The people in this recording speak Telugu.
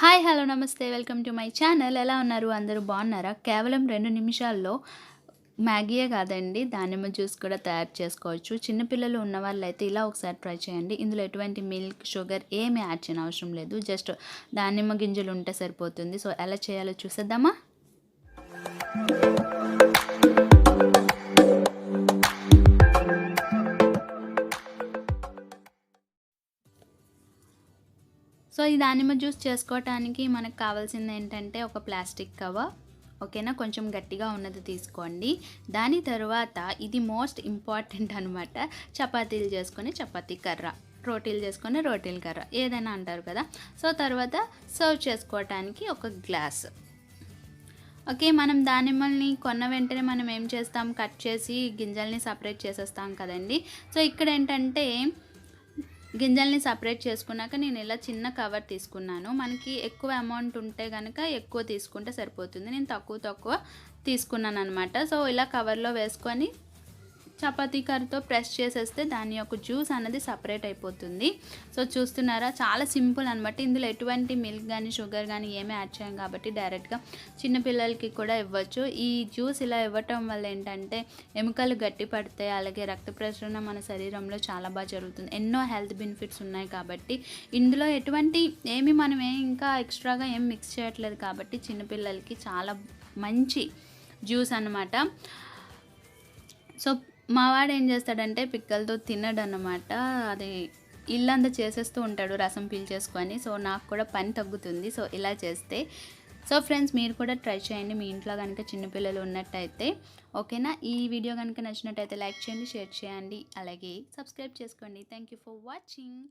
హాయ్ హలో నమస్తే వెల్కమ్ టు మై ఛానల్. ఎలా ఉన్నారు? అందరూ బాగున్నారా? కేవలం రెండు నిమిషాల్లో మ్యాగీయే కాదండి దానిమ్మ జ్యూస్ కూడా తయారు చేసుకోవచ్చు. చిన్నపిల్లలు ఉన్న వాళ్ళైతే ఇలా ఒకసారి ట్రై చేయండి. ఇందులో ఎటువంటి మిల్క్ షుగర్ ఏమి యాడ్ చేయని అవసరం లేదు. జస్ట్ దానిమ్మ గింజలు ఉంటే సరిపోతుంది. సో ఎలా చేయాలో చూసేద్దామా? సో ఈ దానిమ్మ జ్యూస్ చేసుకోవటానికి మనకు కావాల్సింది ఏంటంటే ఒక ప్లాస్టిక్ కవర్ ఓకేనా? కొంచెం గట్టిగా ఉన్నది తీసుకోండి. దాని తర్వాత ఇది మోస్ట్ ఇంపార్టెంట్ అనమాట చపాతీలు చేసుకొని చపాతీ కర్ర రోటీలు చేసుకొని రోటీల కర్ర ఏదైనా అంటారు కదా? సో తర్వాత సర్వ్ చేసుకోవటానికి ఒక గ్లాస్. ఓకే మనం దానిమ్మల్ని కొన్న వెంటనే మనం ఏం చేస్తాం? కట్ చేసి గింజల్ని సపరేట్ చేసేస్తాం కదండి. సో ఇక్కడ ఏంటంటే గింజల్ని సపరేట్ చేసుకున్నాక నేను ఇలా చిన్న కవర్ తీసుకున్నాను. మనకి ఎక్కువ అమౌంట్ ఉంటే కనుక ఎక్కువ తీసుకుంటే సరిపోతుంది. నేను తక్కువ తక్కువ తీసుకున్నాను అనమాట సో ఇలా కవర్లో వేసుకొని చపాతీ కర్రతో ప్రెస్ చేసేస్తే దాని యొక్క జ్యూస్ అనేది సపరేట్ అయిపోతుంది. సో చూస్తున్నారా చాలా సింపుల్ అనమాట ఇందులో ఎటువంటి మిల్క్ కానీ షుగర్ కానీ ఏమీ యాడ్ చేయం కాబట్టి డైరెక్ట్గా చిన్నపిల్లలకి కూడా ఇవ్వచ్చు. ఈ జ్యూస్ ఇలా ఇవ్వటం వల్ల ఏంటంటే ఎముకలు గట్టి పడతాయి అలాగే రక్త ప్రసరణ మన శరీరంలో చాలా బాగా జరుగుతుంది. ఎన్నో హెల్త్ బెనిఫిట్స్ ఉన్నాయి కాబట్టి ఇందులో ఎటువంటి ఏమి మనం ఏం ఇంకా ఎక్స్ట్రాగా ఏం మిక్స్ చేయట్లేదు కాబట్టి చిన్నపిల్లలకి చాలా మంచి జ్యూస్ అనమాట సో మావాడు ఏం చేస్తాడంటే పిక్కలతో తినడు అనమాట అది ఇల్లంతా చేసేస్తూ ఉంటాడు రసం పీల్చేసుకొని. సో నాకు కూడా పని తగ్గుతుంది. సో ఇలా చేస్తే. సో ఫ్రెండ్స్ మీరు కూడా ట్రై చేయండి. మీ ఇంట్లో కనుక చిన్నపిల్లలు ఉన్నట్టయితే. ఓకేనా? ఈ వీడియో కనుక నచ్చినట్టయితే లైక్ చేయండి షేర్ చేయండి. అలాగే సబ్స్క్రైబ్ చేసుకోండి. Thank you for watching.